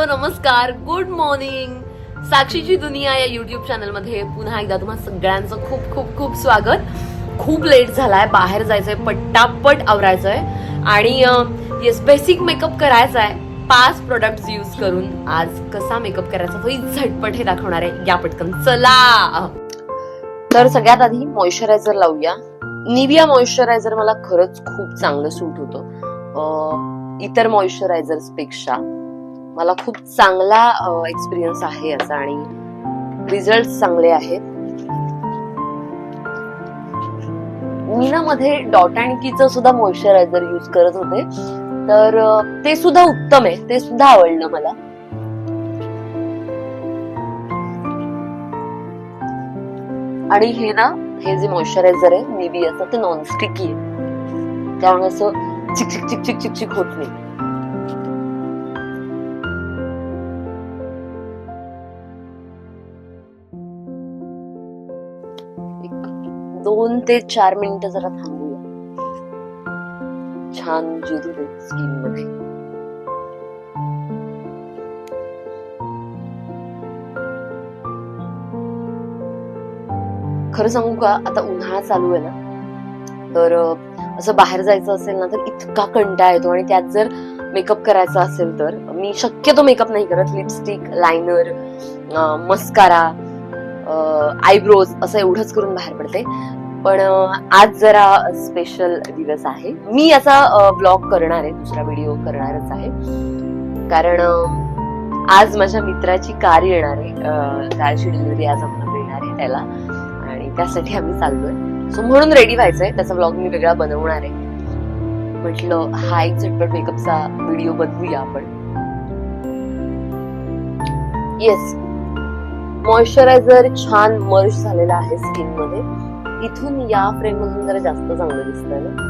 Hello नमस्कार. Good morning साक्षीची दुनिया या युट्यूब चॅनलमध्ये पुन्हा एकदा तुम्हा सगळ्यांचं खूप खूप खूप स्वागत. खूप लेट झालाय. बाहेर जायचंय पट्टापट आवरायचंय. आणि येस बेसिक मेकअप करायचा आहे पाच प्रोडक्ट यूज करून आज कसा मेकअप करायचा होईल झटपट हे दाखवणार आहे. या पटकन. चला! तर सगळ्यात आधी मॉइश्चरायझर लावूया. निविया मॉइश्चरायझर मला खरंच खूप चांगलं सूट होतं. इतर मॉइश्चरायझर्सपेक्षा. मला खूप चांगला एक्सपिरियन्स आहे याचा आणि रिझल्ट चांगले आहेत. मी ना मध्ये डॉट अँड कीचं सुद्धा मॉइश्चरायझर यूज करत होते. तर ते सुद्धा उत्तम आहे. ते सुद्धा आवडलं मला. आणि हे ना हे जे मॉइश्चरायझर आहे निवियाचं ते नॉनस्टिकी आहे. त्यामुळे असं चिक चिक चिक चिक चिक चिक होत नाही. एक दोन ते चार मिनिटं जरा थांबूया. छान जिरू दे स्किनमध्ये. खरं सांगू का आता उन्हाळा चालू आहे ना तर असं बाहेर जायचं असेल ना तर इतका कंटाळा येतो आणि त्यात जर मेकअप करायचा असेल तर मी शक्यतो मेकअप नाही करत लिपस्टिक लायनर मस्कारा आयब्रोज असं एवढंच करून बाहेर पडते. पण आज जरा स्पेशल दिवस आहे. मी असा ब्लॉग करणार आहे दुसरा व्हिडिओ करणारच आहे. कारण आज माझ्या मित्राची कार येणार आहे. कारची डिलिव्हरी आज आम्हाला मिळणार आहे त्याला. आणि त्यासाठी आम्ही चाललोय. सो म्हणून रेडी व्हायचंय. त्याचा ब्लॉग मी वेगळा बनवणार आहे. म्हटलं हा एक झटपट मेकअपचा व्हिडिओ बनवूया आपण. येस मॉइश्चरायझर छान मर्ज झालेला आहे स्किनमध्ये. इथून या फ्रेम मधून जरा जास्त चांगलं दिसतंय ना?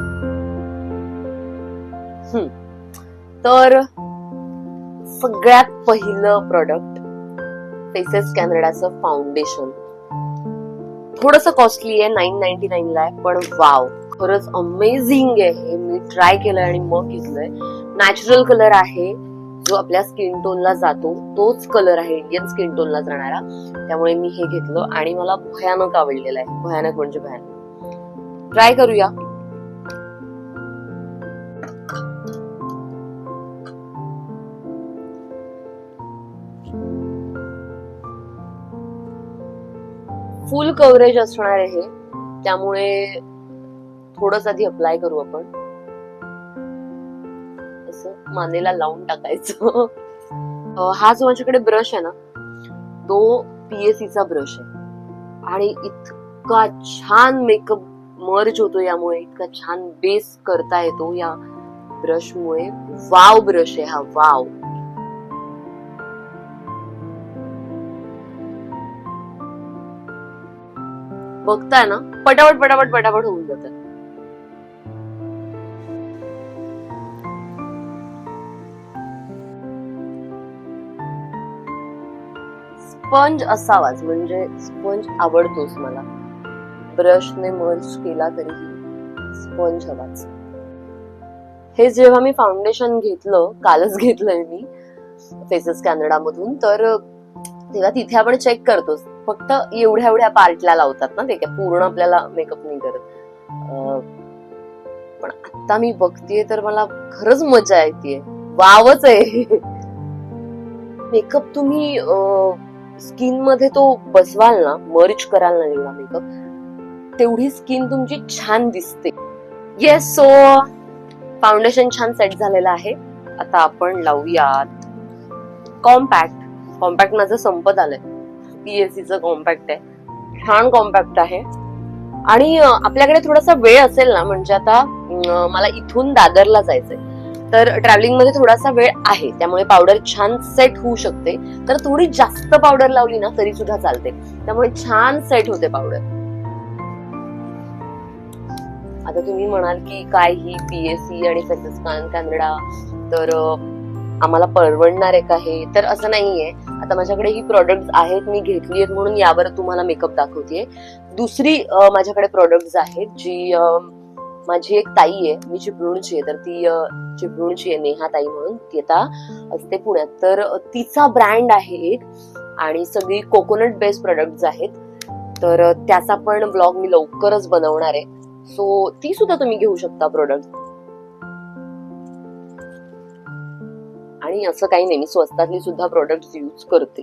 तर सगळ्यात पहिलं प्रॉडक्ट फेसेस कॅनडाचं फाउंडेशन थोडस कॉस्टली आहे नाईन नाईन्टी नाईन ला पण वाव खरंच अमेझिंग आहे. हे मी ट्राय केलंय आणि मग घेतलंय. नॅचरल कलर आहे. जो आपल्या स्किन टोनला जातो तोच कलर आहे इंडियन स्किन टोनला जाणारा त्यामुळे मी हे घेतलं आणि मला भयानक आवडलेलं आहे. भयानक म्हणजे भयानक. ट्राय करूया. फुल कव्हरेज असणार आहे हे. त्यामुळे थोडस आधी अप्लाय करू आपण. असं मानेला लावून टाकायचं. हा जो माझ्याकडे ब्रश आहे ना तो पीएससी चा ब्रश आहे. आणि इतका छान मेकअप मर्ज होतो यामुळे इतका छान बेस करता येतो या ब्रशमुळे वाव ब्रश आहे हा वाव बघताय ना पटापट पटापट पटापट होऊन जातात स्पंज असावाच म्हणजे स्पंज आवडतोच मला. ब्रशने मर्ज केला तरीही स्पंज हवाच. हे जेव्हा मी फाउंडेशन घेतलं कालच घेतलंय मी फेसेस कॅनडा मधून तर तेव्हा तिथे आपण चेक करतोच. फक्त एवढ्या एवढ्या पार्टला लावतात ना ते काय पूर्ण आपल्याला मेकअप नाही करत. पण आता मी बघतेय तर मला खरंच मजा येते वावच आहे. मेकअप तुम्ही स्किनमध्ये तो बसवाल ना मर्ज कराल ना जेवढा मेकअप तेवढी स्किन तुमची छान दिसते. येस सो फाउंडेशन छान सेट झालेलं आहे. आता आपण लावूयात कॉम्पॅक्ट कॉम्पॅक्ट माझं संपत आलंय. पीएससीचं कॉम्पॅक्ट आहे. छान कॉम्पॅक्ट आहे. आणि आपल्याकडे थोडासा वेळ असेल ना म्हणजे आता मला इथून दादरला जायचंय. तर ट्रॅव्हलिंगमध्ये थोडासा वेळ आहे त्यामुळे पावडर छान सेट होऊ शकते. तर थोडी जास्त पावडर लावली ना तरी सुद्धा चालते. त्यामुळे छान सेट होते पावडर आता तुम्ही म्हणाल की काय ही पीएससी आणि फेसेस कॅनडा तर आम्हाला परवडणार आहे का हे? तर असं नाहीये. आता माझ्याकडे ही प्रॉडक्ट आहेत मी घेतली आहेत म्हणून यावर तुम्हाला मेकअप दाखवतेय. दुसरी माझ्याकडे प्रॉडक्ट आहेत जी माझी एक ताई आहे मी चिपळूणची आहे तर ती अ, चिपळूणची आहे नेहा ताई म्हणून ती आता असते पुण्यात. तर तिचा ब्रँड आहे एक आणि सगळी कोकोनट बेस्ड प्रोडक्ट्स आहेत. तर त्याचा पण ब्लॉग मी लवकरच बनवणार आहे. सो ती सुद्धा तुम्ही घेऊ शकता प्रोडक्ट आणि असं काही नाही मी स्वस्तातली सुद्धा प्रोडक्ट यूज करते.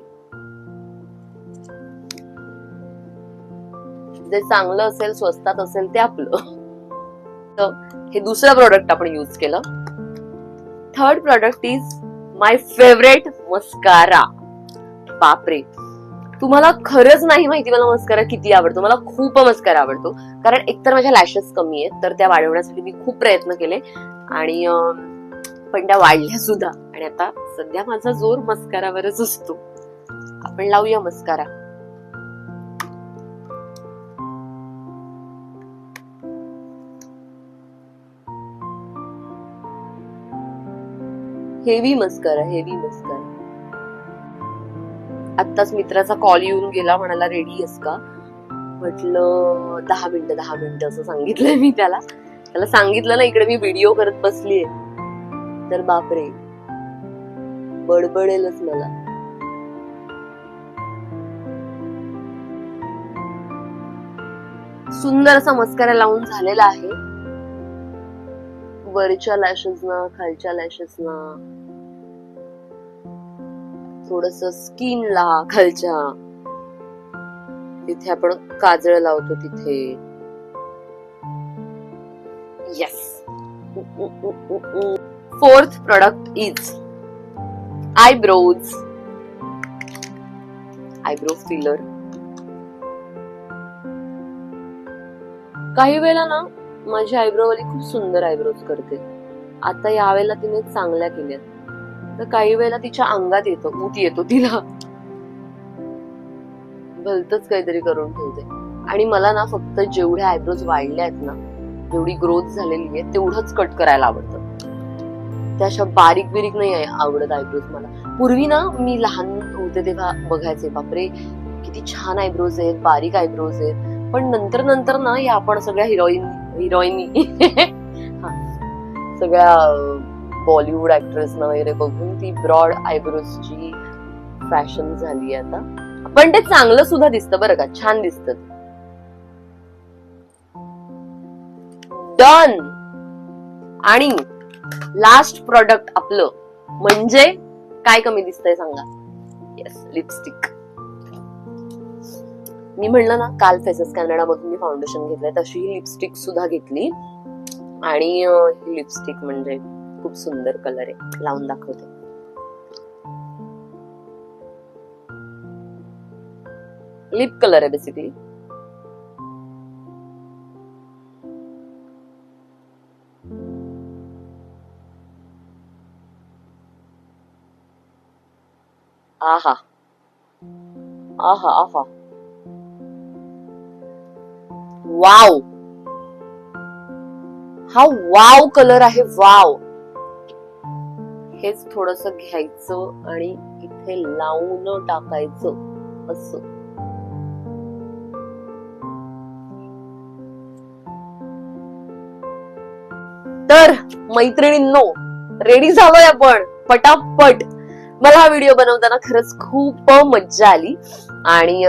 जे चांगलं असेल स्वस्तात असेल ते आपलं. हे दुसरं प्रोडक्ट आपण यूज केलं. Third product is my favourite mascara बापरे. तुम्हाला खरंच नाही माहिती मला मस्कारा किती आवडतो. मला खूप मस्कारा आवडतो. कारण एकतर माझ्या लॅशेस कमी आहेत तर त्या वाढवण्यासाठी मी खूप प्रयत्न केले. आणि पण त्या वाढल्या सुद्धा. आणि आता सध्या माझा जोर मस्कारावरच असतो. आपण लावूया mascara heavy mascara heavy mascara. आत्ताच मित्राचा कॉल येऊन गेला म्हणाला रेडी आहेस का? म्हटलं दहा मिनिटं दहा मिनिटं असं सांगितलंय मी त्याला. त्याला सांगितलं ना इकडे मी व्हिडिओ करत बसलीये. तर बापरे. बडबडेलच मला. सुंदर असा मस्कारा लावून झालेला आहे. वरच्या लॅशेस ना खालच्या लॅशेस ना. थोडस स्किनला खालच्या. तिथे आपण काजळ लावतो तिथे. Yes fourth product is eyebrows eyebrow filler काही वेळेला ना माझी आयब्रोवाली खूप सुंदर आयब्रोज करते. आता यावेळेला तिने चांगल्या केल्यात. तर काही वेळेला तिच्या अंगात येतो ऊत येतो तिला. भलतच काहीतरी करून ठेवते. आणि मला ना फक्त जेवढ्या आयब्रोज वाढल्या आहेत ना जेवढी ग्रोथ झालेली आहे तेवढंच कट करायला आवडतं. त्या अशा बारीक बिरीक नाही आहे आवडत आयब्रोज मला. पूर्वी ना मी लहान होते तेव्हा बघायचे बापरे किती छान आयब्रोज आहेत बारीक आयब्रोज आहेत. पण नंतर नंतर ना या आपण सगळ्या हिरोईन हिरोईनी. सगळ्या बॉलिवूड ऍक्ट्रेसना वगैरे बघून ती ब्रॉड आयब्रोजची फॅशन झाली आता. पण ते चांगलं सुद्धा दिसतं बरं का. छान दिसत. डन आणि लास्ट प्रॉडक्ट आपलं म्हणजे काय कमी दिसतंय सांगा? येस लिपस्टिक मी म्हणलं ना काल फेसेस कॅनडा मधून मी फाउंडेशन घेतलंय तशी ही लिपस्टिक सुद्धा घेतली. आणि ही लिपस्टिक म्हणजे खूप सुंदर कलर आहे. लावून दाखवते. लिप कलर आहे बेसिकली आहा. आहा आहा. वाव. हा वाव कलर आहे वाव. हेच थोडस घ्यायचं आणि इथे लावून टाकायचं असं. तर मैत्रिणींनो रेडी झालोय आपण? पटापट. मला हा व्हिडिओ बनवताना खरंच खूप मज्जा आली. आणि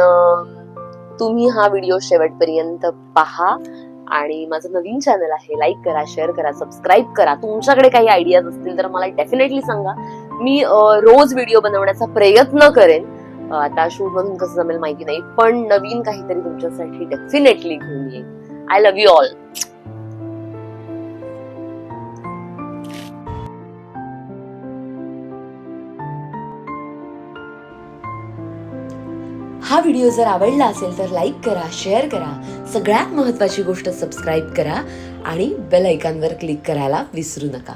तुम्ही हा व्हिडिओ शेवटपर्यंत पहा. आणि माझं नवीन चॅनल आहे लाईक करा शेअर करा सबस्क्राईब करा. तुमच्याकडे काही आयडियाज असतील तर मला डेफिनेटली सांगा. मी रोज व्हिडिओ बनवण्याचा प्रयत्न करेन. आता शूट मधून कसं जमेल माहिती नाही पण नवीन काहीतरी तुमच्यासाठी डेफिनेटली घेऊन येईल आय लव्ह यू ऑल हा व्हिडिओ जर आवडला असेल तर लाईक करा शेअर करा सगळ्यात महत्त्वाची गोष्ट सबस्क्राईब करा आणि बेल ऐकांवर क्लिक करायला विसरू नका.